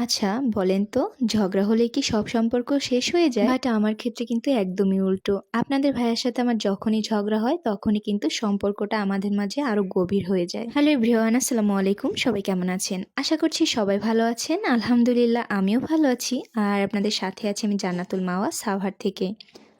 আচ্ছা বলেন তো ঝগড়া হলে কি সব সম্পর্ক শেষ হয়ে যায়? বাট আমার ক্ষেত্রে কিন্তু একদমই উল্টো। আপনাদের ভাইয়ের সাথে আমার যখনই ঝগড়া হয় তখনই কিন্তু সম্পর্কটা আমাদের মাঝে আরও গভীর হয়ে যায়। হ্যালো এভরিওয়ান আসসালামু আলাইকুম। সবাই কেমন আছেন? আশা করছি সবাই ভালো আছেন। আলহামদুলিল্লাহ আমিও ভালো আছি। আর আপনাদের সাথে আছি আমি জান্নাতুল মাওয়া সাভার থেকে।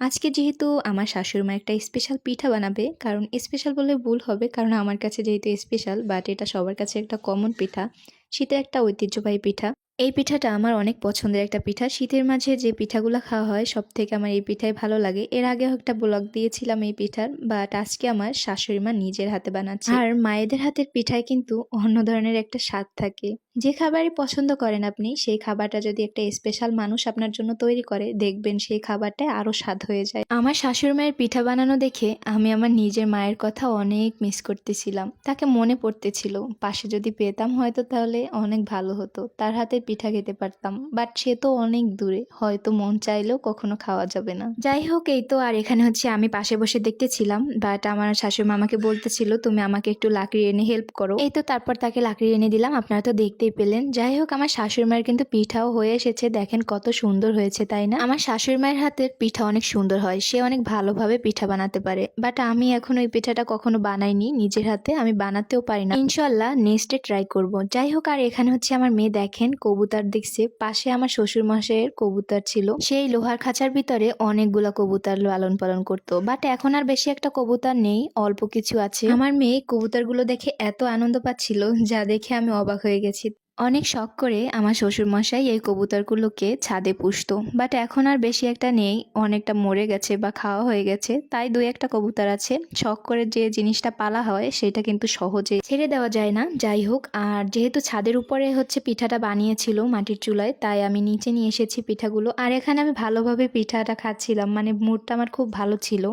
আজকে যেহেতু আমার শাশুড়ি মা একটা স্পেশাল পিঠা বানাবে কারণ স্পেশাল বলে ভুল হবে কারণ আমার কাছে যেহেতু স্পেশাল বাট এটা সবার কাছে একটা কমন পিঠা। শীতের একটা ঐতিহ্যবাহী পিঠা। এই পিঠাটা আমার অনেক পছন্দের একটা পিঠা। শীতের মাঝে যে পিঠাগুলো খাওয়া হয় সব থেকে আমার এই পিঠাই ভালো লাগে। এর আগেও একটা ব্লগ দিয়েছিলাম এই পিঠার বাট আজকে আমার শাশুড়ি মা নিজের হাতে বানাচ্ছে। আর মায়েদের হাতের পিঠায় কিন্তু অন্য ধরনের একটা স্বাদ থাকে। যে খাবারই পছন্দ করেন আপনি, সেই খাবারটা যদি একটা স্পেশাল মানুষ আপনার জন্য তৈরি করে, দেখবেন সেই খাবারটা আরও স্বাদ হয়ে যায়। আমার শাশুড়ি মায়ের পিঠা বানানো দেখে আমি আমার নিজের মায়ের কথা অনেক মিস করতেছিলাম। তাকে মনে পড়তেছিল, পাশে যদি পেতাম হয়তো তাহলে অনেক ভালো হতো। তার হাতের পিঠা খেতে পারতাম বাট সে তো অনেক দূরে। হয়তো মন চাইলেও কখনো খাওয়া যাবে না। যাই হোক, এই তো, আর এখানে হচ্ছে আমি পাশে বসে দেখতেছিলাম বাট আমার শাশুড়ি মা আমাকে বলতেছিল, তুমি আমাকে একটু লাকড়ি এনে হেল্প করো। এই তো, তারপর তাকে লাকড়ি এনে দিলাম, আপনারা তো দেখতেই পেলেন। যাই হোক, আমার শাশুড়ি মায়ের কিন্তু পিঠাও হয়ে এসেছে, দেখেন কত সুন্দর হয়েছে, তাই না? আমার শাশুড়ি মায়ের হাতের পিঠা অনেক সুন্দর হয়, সে অনেক ভালোভাবে পিঠা বানাতে পারে বাট আমি এখন ওই পিঠাটা কখনো বানাইনি, নিজের হাতে, আমি বানাতেও পারি না। ইনশাল্লাহ নেক্সটে ট্রাই করব। যাই হোক আর এখানে হচ্ছে আমার মেয়ে দেখেন, কবুতর দেখছে। পাশে আমার শ্বশুর মশাইয়ের কবুতর ছিল। সেই লোহার খাঁচার ভিতরে অনেকগুলা কবুতর লালন পালন করতো। বাট এখন আর বেশি একটা কবুতর নেই, অল্প কিছু আছে। আমার মেয়ে কবুতরগুলো দেখে এত আনন্দ পাচ্ছিল, যা দেখে আমি অবাক হয়ে গেছি। অনেক শখ করে আমার শ্বশুর মশাই এই কবুতরগুলোকে ছাদে পুষতো। বাট এখন আর বেশি একটা নেই, অনেকটা মরে গেছে বা খাওয়া হয়ে গেছে। তাই দুই একটা কবুতর আছে। শখ করে যে জিনিসটা পালা হয়, সেটা কিন্তু সহজে ছেড়ে দেওয়া যায় না। যাই হোক, আর যেহেতু ছাদের উপরে হচ্ছে পিঠাটা বানিয়েছিল মাটির চুলায়, তাই আমি নিচে নিয়ে এসেছি পিঠাগুলো। আর এখানে আমি ভালোভাবে পিঠাটা খাচ্ছিলাম। মানে মুডটা আমার খুব ভালো ছিল।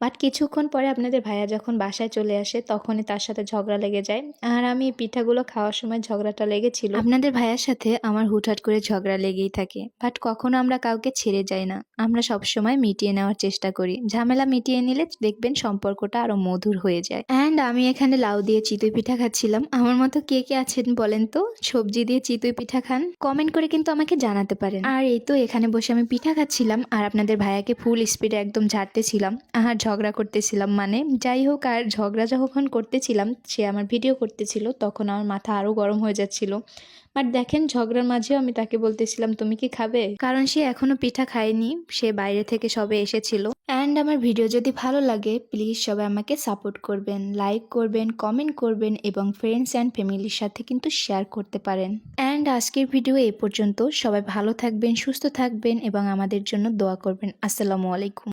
বাট কিছুক্ষণ পরে আপনাদের ভাইয়া যখন বাসায় চলে আসে, তখনই তার সাথে ঝগড়া লেগে যায়। আর আমি পিঠাগুলো খাওয়ার সময় ঝগড়াটা লেগেছিল। আপনাদের ভাইয়ার সাথে আমার হুটহাট করে ঝগড়া লেগেই থাকে বাট কখনো আমরা কাউকে ছেড়ে যাই না। আমরা সব সময় মিটিয়ে নেওয়ার চেষ্টা করি। ঝামেলা মিটিয়ে নিলে দেখবেন সম্পর্কটা আরও মধুর হয়ে যায়। অ্যান্ড আমি এখানে লাউ দিয়ে চিতই পিঠা খাচ্ছিলাম। আমার মতো কে কে আছেন বলেন তো? সবজি দিয়ে চিতই পিঠা খান। কমেন্ট করে কিন্তু আমাকে জানাতে পারেন। আর এই তো এখানে বসে আমি পিঠা খাচ্ছিলাম, আর আপনাদের ভাইয়াকে ফুল স্পিডে একদম ঝাড়তেছিলাম। আর ঝগড়া করতেছিলাম মানে। যাই হোক, আর ঝগড়া যখন করতেছিলাম। সে আমার ভিডিও করতেছিল, তখন আমার মাথা আরও গরম হয়ে যাচ্ছিল। বাট দেখেন, ঝগড়ার মাঝেও আমি তাকে বলতেছিলাম, তুমি কি খাবে? কারণ সে এখনও পিঠা খায়নি, সে বাইরে থেকে সবে এসেছিল। অ্যান্ড আমার ভিডিও যদি ভালো লাগে প্লিজ সবাই আমাকে সাপোর্ট করবেন লাইক করবেন কমেন্ট করবেন এবং ফ্রেন্ডস অ্যান্ড ফ্যামিলির সাথে কিন্তু শেয়ার করতে পারেন। অ্যান্ড আজকের ভিডিও এই পর্যন্ত। সবাই ভালো থাকবেন, সুস্থ থাকবেন এবং আমাদের জন্য দোয়া করবেন। আসসালামু আলাইকুম।